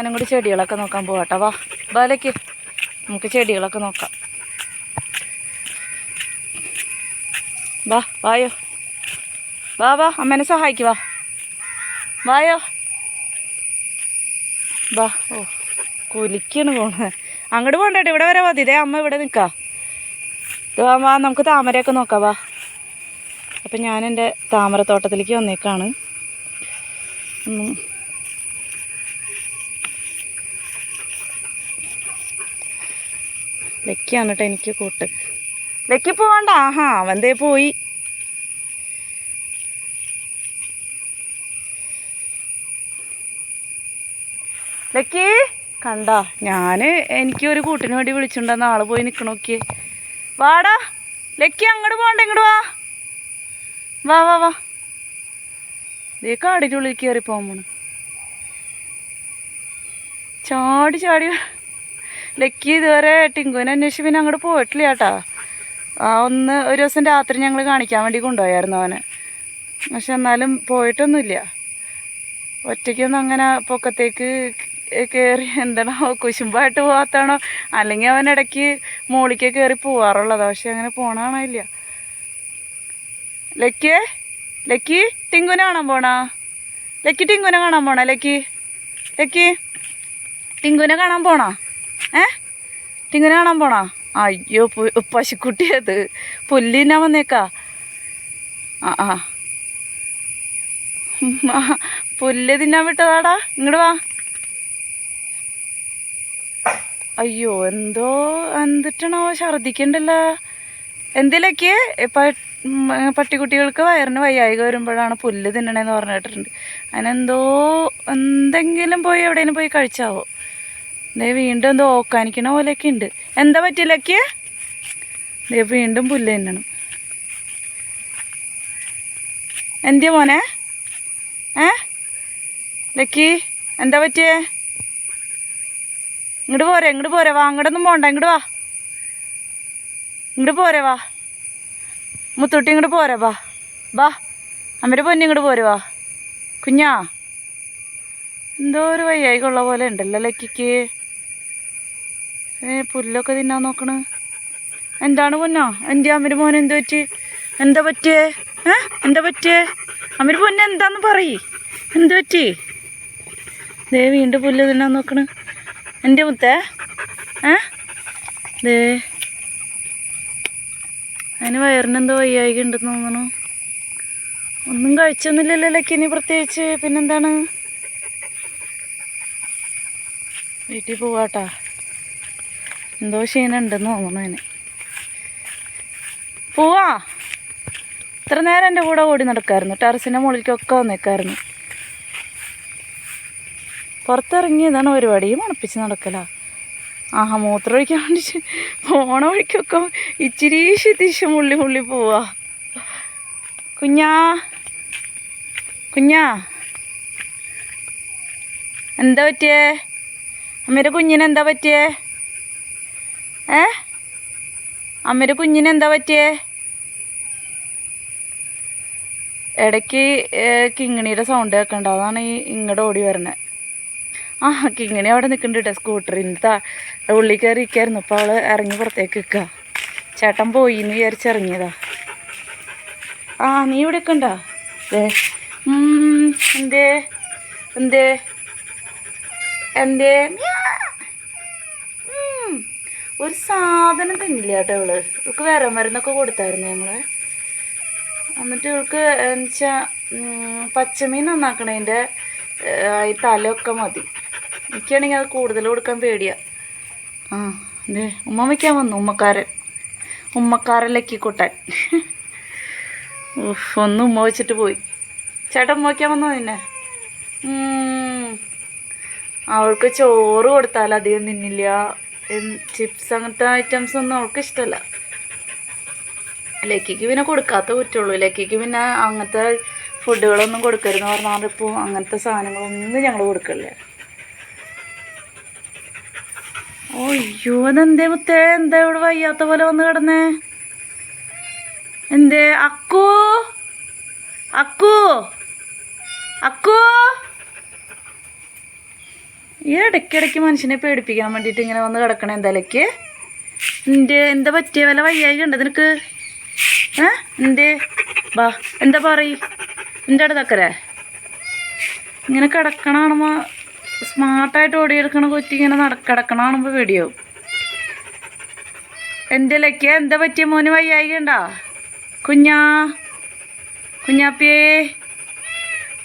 ഞാനും കൂടി ചെടികളൊക്കെ നോക്കാൻ പോവാട്ടോ. വാ ബാലയ്ക്ക് നമുക്ക് ചെടികളൊക്കെ നോക്കാം. വാ വായോ. വാ വാ അമ്മേനെ സഹായിക്ക് വാ. വായോ. വാ ഓ കുലിക്കാണ് പോണത്. അങ്ങോട്ട് പോകണ്ടേ ഇവിടെ വരെ മതി. ഇതേ അമ്മ ഇവിടെ നിൽക്കാ വാ, നമുക്ക് താമരയൊക്കെ നോക്കാം വാ. അപ്പം ഞാൻ എന്റെ താമരത്തോട്ടത്തിലേക്ക് വന്നേക്കാണ്. ഉം. ലക്കിയാണ് കേട്ടോ എനിക്ക് കൂട്ട്. ലക്കി പോവണ്ട ആഹാ അവന്തേ പോയി. ലക്കി കണ്ട? ഞാൻ എനിക്ക് ഒരു കൂട്ടിന് വേണ്ടി വിളിച്ചിട്ടുണ്ടെന്ന് ആൾ പോയി നിക്കണോക്കി വാടാ. ലക്കി അങ്ങോട്ട് പോകണ്ട ഇങ്ങോട്ട് വാ. വാ വാ വാ. ദേ കാടിന്റെ ഉള്ളിൽ കയറി പോണ്. ചാടി ചാടി. ലക്കി ഇതുവരെ ടിങ്കുവിനെ അന്വേഷിച്ച് പിന്നെ അങ്ങോട്ട് പോയിട്ടില്ല കേട്ടാ. ഒന്ന് ഒരു ദിവസം രാത്രി ഞങ്ങൾ കാണിക്കാൻ വേണ്ടി കൊണ്ടുപോയായിരുന്നു അവനെ. പക്ഷെ എന്നാലും പോയിട്ടൊന്നുമില്ല. ഒറ്റയ്ക്കൊന്നും അങ്ങനെ പൊക്കത്തേക്ക് കയറി എന്താണോ കുശുമ്പായിട്ട് പോകാത്താണോ അല്ലെങ്കിൽ അവൻ ഇടയ്ക്ക് മോളിക്ക് കയറി പോവാറുള്ളതാ. പക്ഷെ അങ്ങനെ പോണാണില്ല ലക്കിയേ ലക്കി ടിങ്കുനെ കാണാൻ പോണാ? ലക്കി ടിങ്കുനെ കാണാൻ പോണാ ലക്കി? ലക്കി ടിങ്കുനെ കാണാൻ പോണാ? ടിങ്കുനെ കാണാൻ പോണാ? അയ്യോ പശുക്കുട്ടിയത് പുല്ലിനാ വന്നേക്കാ. ആ ആ. പുല്ല് തിന്നാൻ വിട്ടതാടാ. ഇങ്ങോട്ട് വാ. അയ്യോ എന്തോ എന്തിട്ടാണോ ഛർദിക്കണ്ടല്ലോ എന്തിലൊക്കെ? പട്ടിക്കുട്ടികൾക്ക് വയറിന് വയ്യായിക വരുമ്പോഴാണ് പുല്ല് തിന്നണേന്ന് പറഞ്ഞു കേട്ടിട്ടുണ്ട് അതിനെന്തോ എന്തെങ്കിലും പോയി എവിടെയെങ്കിലും പോയി കഴിച്ചാവോ? ദേ വീണ്ടും എന്തോ ഓക്കാനിക്കണ പോലെയൊക്കെ ഉണ്ട്. എന്താ പറ്റിയില്ലൊക്കെ ദേ വീണ്ടും പുല്ല് തന്നെയാണ് എന്തിയാ മോനെ? ഏ? ലക്കി എന്താ പറ്റിയേ? ഇങ്ങോട്ട് പോരെ ഇങ്ങോട്ട് പോരെ വാ അങ്ങോട്ടൊന്നും പോണ്ട ഇങ്ങോട്ട് വാ. ഇങ്ങോട്ട് പോരെ വാ. മുത്തൂട്ടി ഇങ്ങോട്ട് പോരെ വാ. വാ അമ്മയുടെ പൊന്നി ഇങ്ങോട്ട് പോരെ വാ. കുഞ്ഞാ എന്തോ ഒരു വയ്യായിക്കുള്ള പോലെ ഉണ്ടല്ലോ ലക്കിക്ക്. ഏ പുല്ലൊക്കെ തിന്നാൻ നോക്കണ്. എന്താണ് പൊന്നോ? എന്റെ അമിര് മോൻ എന്ത് പറ്റി? എന്താ പറ്റിയേ? ഏ എന്താ പറ്റിയേ? അമിര് പൊന്നെ എന്താന്ന് പറയ്. എന്ത് പറ്റി? ദേ വീണ്ടും പുല്ല് തിന്നാൻ നോക്കണ്. എന്റെ മുത്തേ ഏ? ദേ. അതിന് വയറിനെന്തോ വയ്യായിക ഉണ്ടെന്ന് തോന്നണു. ഒന്നും കഴിച്ചൊന്നുമില്ലല്ലോ ലക്കിനി പ്രത്യേകിച്ച്. പിന്നെന്താണ്? വീട്ടിൽ പോവാട്ടാ. എന്തോ ക്ഷീണുണ്ടെന്ന് തോന്നുന്നു അതിന്. പോവാ? ഇത്ര നേരം എന്റെ കൂടെ ഓടി നടക്കായിരുന്നു. ടെറസിന്റെ മുകളിലേക്കൊക്കെ വന്നേക്കായിരുന്നു. പുറത്തിറങ്ങി പുറത്തിറങ്ങിയതാണ് പരിപാടി മണപ്പിച്ച് നടക്കലാ. ആഹാ മൂത്രം ഒഴിക്കാൻ വേണ്ടി പോണ വഴിക്കൊക്കെ ഇച്ചിരി ശിതീശ മുള്ളി മുള്ളി പോവാ. കുഞ്ഞാ കുഞ്ഞാ. എന്താ പറ്റിയേ? അമ്മയുടെ കുഞ്ഞിനെന്താ പറ്റിയേ? ഏ? അമ്മയുടെ കുഞ്ഞിന് എന്താ പറ്റിയേ? ഇടയ്ക്ക് കിങ്ങിണിയുടെ സൗണ്ട് കേൾക്കണ്ട. അതാണ് ഈ ഇങ്ങോട്ട് ഓടി വരണേ. ആ കിങ്ങിണി അവിടെ നിൽക്കുന്നുണ്ട് കേട്ടോ സ്കൂട്ടറിൽ താ ഉള്ളിൽ കയറി ഇരിക്കായിരുന്നു. അപ്പോൾ അവൾ ഇറങ്ങി പുറത്തേക്ക് നിൽക്കുക ചേട്ടൻ പോയി എന്ന് വിചാരിച്ച് ഇറങ്ങിയതാ. ആ നീ ഇവിടെ നിൽക്കണ്ടാ എന്തേ? എന്തേ? എന്തേ? ഒരു സാധനം തിന്നില്ല കേട്ടോ ഇവൾ. ഇവൾക്ക് വേറെ മരുന്നൊക്കെ കൊടുത്തായിരുന്നു ഞങ്ങൾ. എന്നിട്ട് ഇവൾക്ക് എന്നുവെച്ചാൽ പച്ചമീൻ നന്നാക്കണതിന്റെ ഈ തലയൊക്കെ മതി. എനിക്കാണെങ്കിൽ അത് കൂടുതൽ കൊടുക്കാൻ പേടിയാ. ആ അതെ ഉമ്മ വയ്ക്കാൻ വന്നു ഉമ്മക്കാരൻ. ലക്കിക്കുട്ടൻ ഉഫ്, ഒന്ന് ഉമ്മ വെച്ചിട്ട് പോയി. ചേട്ടൻ ഉമ്മ വയ്ക്കാൻ വന്നോ നിന്നെ. അവൾക്ക് ചോറ് കൊടുത്താൽ അധികം തിന്നില്ല. ചിപ്സ് അങ്ങനത്തെ ഐറ്റംസ് ഒന്നും അവൾക്ക് ഇഷ്ടമല്ല ലക്കിക്ക് പിന്നെ കൊടുക്കാത്ത കുറ്റുള്ളൂ ലക്കിക്ക് പിന്നെ അങ്ങനത്തെ ഫുഡുകളൊന്നും കൊടുക്കരുതെന്ന് പറഞ്ഞാൽ ഇപ്പോൾ അങ്ങനത്തെ സാധനങ്ങളൊന്നും ഞങ്ങൾ കൊടുക്കില്ല അയ്യോ അതെന്തേ മുത്തേ എന്താ ഇവിടെ വയ്യാത്ത പോലെ വന്ന് കിടന്നേ? എന്തേ? അക്കു? അക്കു? അക്കു? ഈ ഇടയ്ക്കിടയ്ക്ക് മനുഷ്യനെ പേടിപ്പിക്കാൻ വേണ്ടിയിട്ട് ഇങ്ങനെ വന്ന് കിടക്കണ എന്തായാലേക്ക് ലക്ക് എന്റെ എന്താ പറ്റിയ? വല്ല വയ്യായി ഉണ്ട് നിനക്ക്? ഏ? എന്റെ ബാ എന്താ പറയ്? എന്റെ അടുത്തക്കരെ ഇങ്ങനെ കിടക്കണ കാണുമ്പോൾ സ്മാർട്ടായിട്ട് ഓടിയെടുക്കണ കൊച്ചി ഇങ്ങനെ നട കിടക്കണ കാണുമ്പോൾ പേടിയാവും. എന്റെ ലക്ക എന്താ പറ്റിയ മോന്? വയ്യായി ഉണ്ടാ കുഞ്ഞാ? കുഞ്ഞാപ്പിയേ?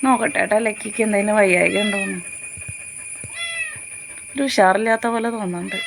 നോക്കട്ടെ ഏട്ടാ ലക്കിക്ക് എന്തെങ്കിലും വയ്യായി ഉണ്ടോന്ന്. ഒരു ഉഷാറില്ലാത്ത പോലെ തോന്നുന്നുണ്ട്